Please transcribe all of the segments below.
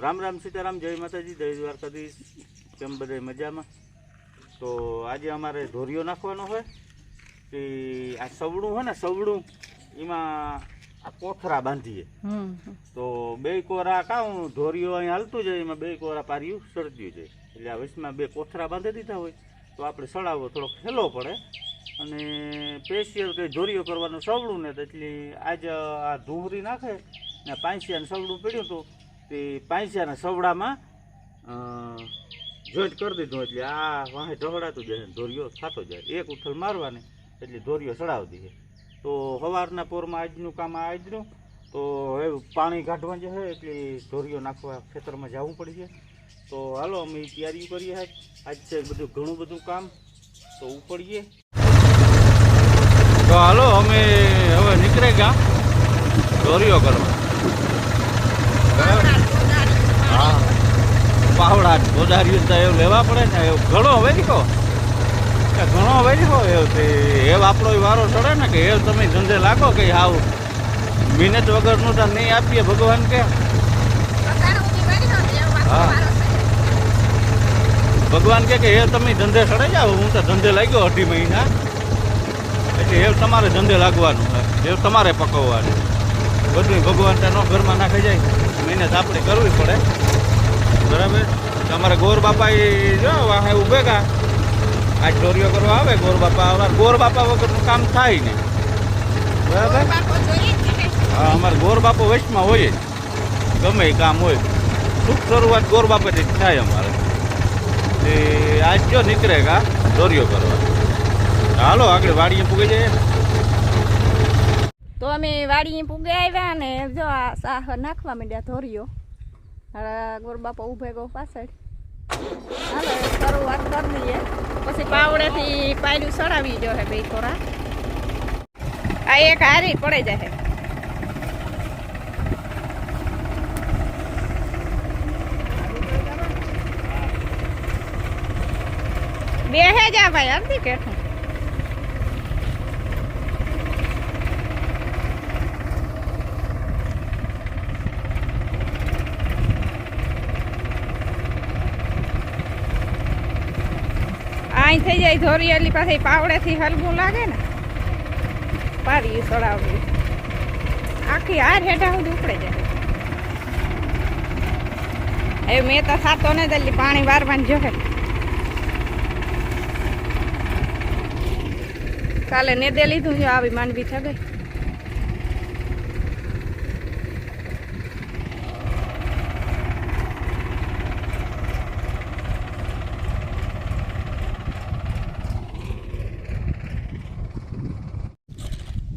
રામ રામ સીતારામ જય માતાજી જય દ્વારકાધીશ. કેમ બધા મજામાં? તો આજે અમારે ધોરિયો નાખવાનો હોય. કે આ સવડું હોય ને સવડું એમાં આ કોથરા બાંધીએ. તો બે કોરા કાં ધોરિયો અહીં હાલતું જાય એમાં બે કોરા પાર્યું સળગ્યું જાય. એટલે આ વચમાં બે કોથરા બાંધી દીધા હોય. તો આપણે સળાવો થોડોક હેલો પડે. અને સ્પેશિયલ કંઈ ધોરિયો કરવાનું સવડું ને તો એટલે આજ આ ધૂહરી નાખે ને પાંચિયાને સવડું પડ્યું હતું તે પાંચિયાના સવડામાં જોઈન્ટ કરી દીધું એટલે આ વાહે ઢહડાતું જાય ધોરિયો થતો જાય. એક ઉથલ મારવાની એટલે ધોરિયો ચડાવી દઈએ તો સવારના પોરમાં આજનું કામ આજનું તો હવે પાણી કાઢવા જે છે એટલે ધોરિયો નાખવા ખેતરમાં જવું પડશે તો હાલો અમે તૈયારી કરીએ આજ છે બધું ઘણું બધું કામ. તો ઉપડીએ. તો હાલો અમે હવે નીકળે ગયા ધોરિયો કરવા. પાવડા ગોદારીઓ તો એવું લેવા પડે ને, એવું ઘણો વેરીકો કે ઘણો વેરીકો એવું તે એવ આપણો વારો ચડે ને કે એવ તમે ધંધે લાગો કે હાવ. મહેનત વગરનું તો નહીં આપીએ ભગવાન કે. હા. ભગવાન કે એ તમે ધંધે ચડે જાઓ, હું તો ધંધે લાગ્યો અઢી મહિના. એટલે એ તમારે ધંધે લાગવાનું છે એ તમારે પકવવાનું. બધું ભગવાન ત્યાં ઘરમાં નાખી જાય. મહેનત આપણે કરવી પડે. બરાબર? તમારે ગોર બાપા એ જો વાહે ઉભેગા આજ ચોરીઓ કરવા આવે ગોર બાપા અમારે ગોર બાપા વગરનું કામ થાય ને. બરાબર? હા અમારે ગોર બાપો વચમાં હોય જ. ગમે એ કામ હોય. શુભ શરૂઆત ગોર બાપાથી થાય અમારે. તે આજ જો નીકળે કા ચોરીઓ કરવા. હાલો આગળ વાડીએ પૂગી જાય તો અમે વાડીએ પૂગે આવ્યા ને જો આ સાહ નાખવા માંડ્યા ધોરિયો હવે ગોરબાપા ઉભે ગો પાછળ. હાલો શરૂઆત કરી દઈએ પછી પાવડેથી પાયલું સડાવી જો હે બે થોડા આ એક હારી પડે જાય બે હે જા ભાઈ, અડધી કેઠું આઈ થઈ જાય, ધોરિયાલી પાસે પાવડેથી હલવું લાગે ને, પારી સડાવવી આખી હાર હેઠા સુધી ઉપડે જાય. એ મેં તો સાતો ને જલ્દી પાણી વારવાનું જોહે કાલે નેદે લીધું છે, આવી માંડવી થઈ ગઈ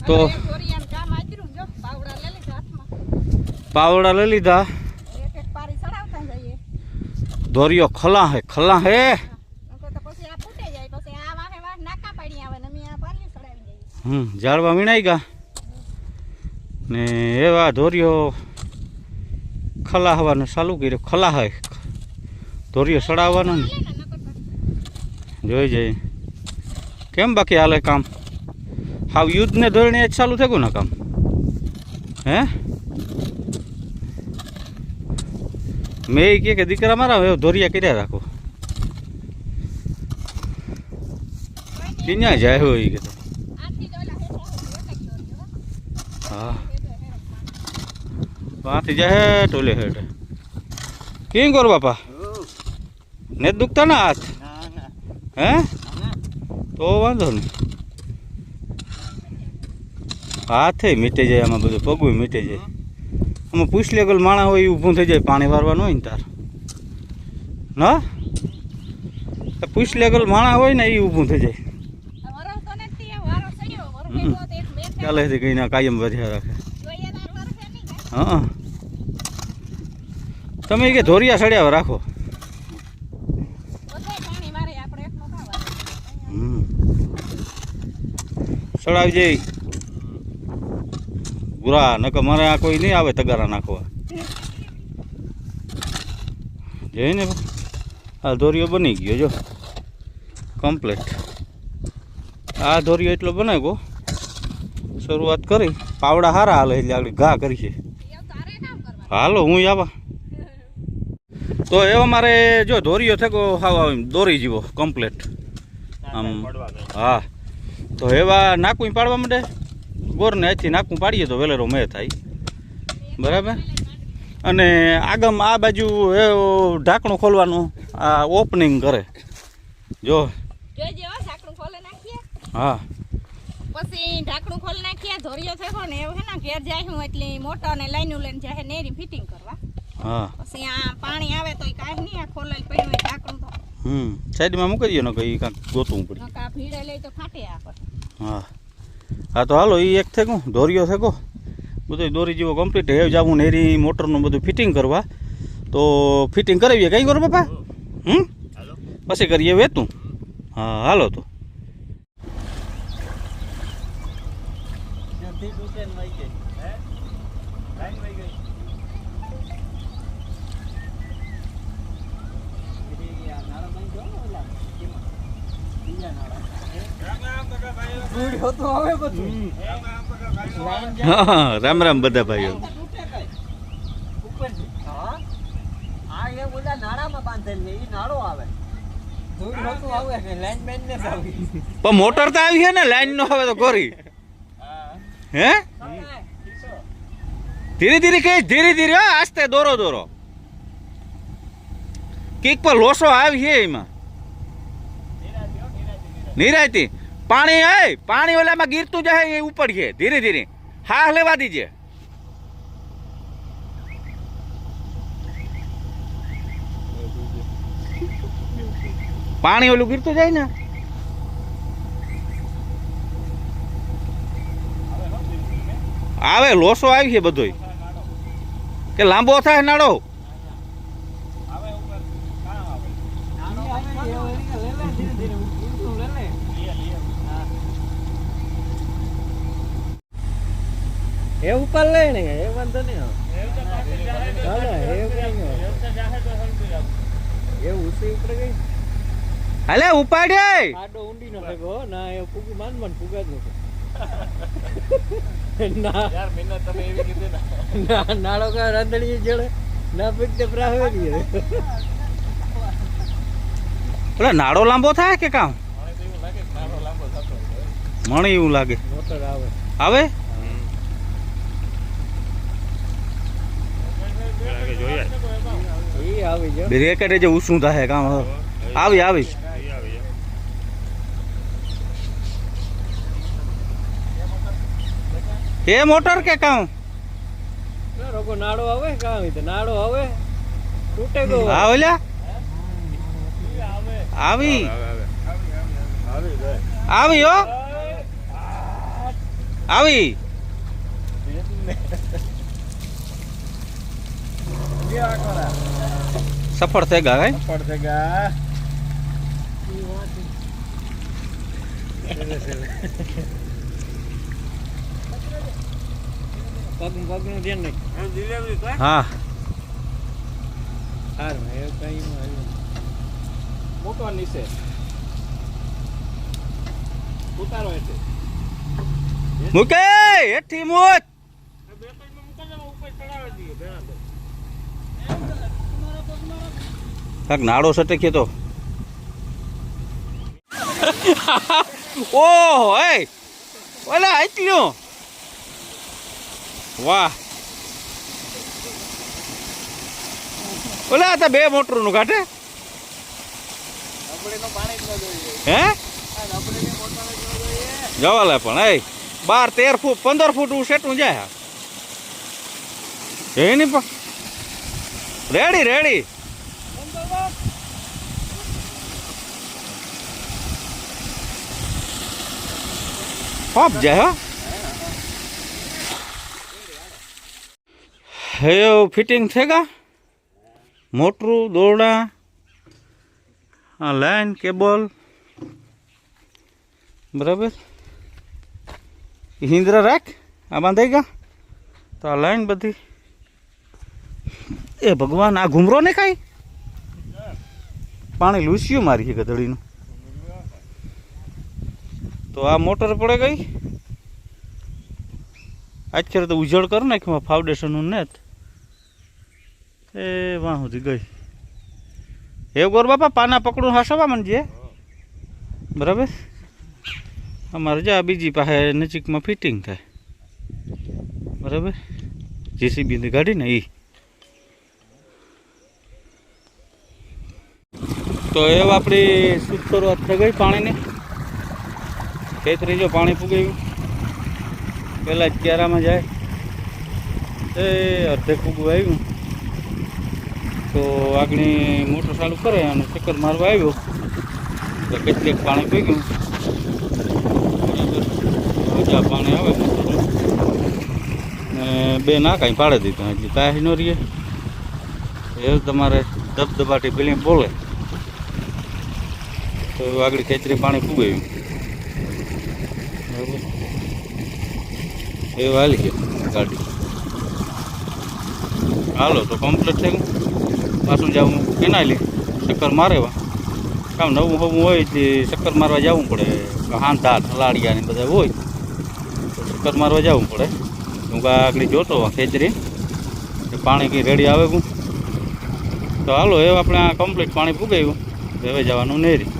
તો પાવડા લઈ લીધા દોરીઓ ખલા હે ખલા હે. હમ ઝાડવા વીણાઈ ગયા? ને એવા ધોરીઓ ખલા હવાનું ચાલુ કર્યું ખલા હે. ધોરીઓ સડાવવાનો ને. જોઈ જાય કેમ બાકી હાલે કામ? હાવ યુદ્ધને ધોરણે જ ચાલુ થયું ને કામ? હે? મેં કે દીકરા મારા હવે ધોરિયા કર્યા રાખો. ક્યાં જાય હોય કે તો? હા. વાંથી જાય ટોલે હેઠ કેમ કરો બાપા? ને દુખતા ના હાથ? હે? તો વાંધો નહીં. હાથે મીટે જાય, આમાં બધું પગું મીટે જાય. આમાં પૂછ લેગલ માણા હોય એ ઊભું થઈ જાય, પાણી વારવાનું હોય ને તાર. ના? પૂછ લેગલ માણા હોય ને એ ઊભું થઈ જાય. ચાલે છે કઈ ના કાયમ વધ્યા રાખે. હા. તમે કે ધોરિયા સડ્યા રાખો. સડાવી જઈ ગુરા નકર મારે આ કોઈ નહીં આવે તગારા નાખવા. જઈને આ ધોરિયો બની ગયો જો. કમ્પ્લીટ આ ધોરિયો એટલો બનાવ્યો શરૂઆત કરી. પાવડા હારા હાલે એટલે આગળ ઘા કરી છે. હાલો હું આવા. તો એવા મારે જો ધોરિયો થકો હાવ આમ દોરી જીવો કમ્પ્લેટ આમ હા. તો એવા નાકું પાડવા માંડે ગોરને અહીંથી નાખું પાડીએ તો વેલેરો મેં થાય. બરાબર? અને આગમ આ બાજુ એ ઢાંકણું ખોલવાનું આ ઓપનિંગ કરે. જો. હો ઢાંકણું ખોલે નાખીએ. હા. પછી ઢાંકણું ખોલી નાખીએ ધોરિયો થયો ને એવું હે ને ઘેર જાય હું એટલે મોટા ને લાઈનું લઈને જાય નેરી ફિટિંગ કરવા. હા. પછી આ પાણી આવે તો કાંઈ નહીં આ ખોલેલ પડ્યું હોય ઢાંકણું તો. હમ. સાઈડમાં મૂકી દઈએ ને કંઈ કાંઈક ગોતવું પડે. નકા ભીડે લઈ તો ફાટે આ હા. હા, તો હાલો એ એક થેકો દોરીયો થેકો બધું દોરી જેવો કમ્પ્લીટ હે જાવું ને એરી મોટરનું બધું ફિટિંગ કરવા. તો ફિટિંગ કરાવીએ કઈ કરો બાપા? હમ? પછી કરીએ વેતું. હા, હાલો તો હા રામ રામ બધા ભાઈઓ આ એ બધા નાળામાં બાંધેલ છે ઈ નાળો આવે ધૂળ નહોતું આવે કે લાઈનમેન રામ બધા ભાઈઓ. પણ મોટર તો આવી છે ને લાઈન નો હવે તો ગોરી હે? ધીરે ધીરે કે ધીરે ધીરે હો, આસ્તે દોરો દોરો. કીક પર લોસો આવી છે એમાં. નિરાયતી. પાણી, હે, પાણી ઓલામાં ગીરતું જાય એ ઉપર છે. ધીરે ધીરે. હા લેવા દીજે. પાણી ઓલું ગીરતું જાય ને? આવે, લોસો આવી છે બધોય. કે લાંબો થાય, નાડો નાળો આવે એ વળી કે લે લે ધીરે ધીરે ઊંચું લે લે હા. એ ઉપર લે ને એ વાંધો નહીં એ. ઉસી ઉપર ગઈ? હાલે ઉપાડે આડો ઊંડી નો ભેગો ના એ ફૂગી માન માન ફૂગા જ ના યાર તમે એવી કીધી ના નાળો કા રાંધણી જડે ના પીતે પ્રાવેલી ઓલા નાળો લાંબો થાય કે કામ? મને એવું લાગે મોટર આવે? લાગે જોઈએ. જો ઉસું થાય કામ આવી આવી. એ મોટર કે કામ? ના, રોગો નાળો આવે કામ નાળો આવે તૂટે ગયો હા ઓલ્યા આવી. આવી હો. આવી. સફળ થઈ ગયા સફળ થઈ ગયા. હા. હાર એ કઈ નું આવ્યું. મૂકો નીચે ઉતારો એટલે મૂકે હેઠી મૂક કાક નાડો સટકીએ તો ઓહો, એ, ઓલા આટલ્યું વાહ. ઓલા આ તો બે મોટરનું કાઢે હે? જવા જવાલે પણ, એ, બાર, તેર ફૂટ, પંદર ફૂટ હું સેટું જાય. હે નહીં પણ. રેડી રેડી હોપ જાય હો હે ફિટિંગ થેગા મોટરું દોરડા આ લાઈન કેબલ બરાબર હિંદરા રાખ આ બાંધાઈ ગયા તો આ લાઈન બધી એ ભગવાન આ ઘૂમરો ને કાંઈ પાણી લૂસ્યું મારી છે ગધડીનું તો આ મોટર પડે ગઈ અત્યારે તો ઉજળ ને નાખ્યું ફાઉન્ડેશનનું નેત એ વાં સુધી ગઈ. એ ગોર બાપા, પાના પકડું હાસવા મનજે બરાબર? અમારે જા બીજી પાસે નજીકમાં ફિટિંગ થાય. બરાબર? જેસીબી ગાડી ને એ તો એ આપણી શુદ્ધ શરૂઆત થઈ ગઈ પાણીની. ખેતરી જો પાણી ફૂગાયું પહેલાં જ ક્યારામાં જાય. એ અડધે ફૂગું આવ્યું. તો આગળની મોટર ચાલુ કરે અને ચક્કર મારવા આવ્યો. તો કેટલીક પાણી પી ગયું બધા પાણી આવે ને બે ના કાંઈ પાડે દીધું. એટલે તાહી ન રહીએ. એ તમારે ધબધબાટી પેલી બોલે. તો આગળ ખેતરી પાણી ફૂગાયું બરાબર એ વાલી છે, ગાડી. હાલો, તો કમ્પ્લીટ થઈ ગયું. પાછું જવું કેનાલી ચક્કર મારેવા કામ નવું હવું હોય એટલે ચક્કર મારવા જવું પડે. હાંધા થલાડિયા ને બધા હોય. તો ચક્કર મારવા જવું પડે. હું આગળ જોતો ખેતરી. પાણી કંઈ રેડી આવે ગું તો હાલો, હવે આપણે આ કમ્પ્લીટ પાણી ફૂગાયું હવે જવાનું નેરી.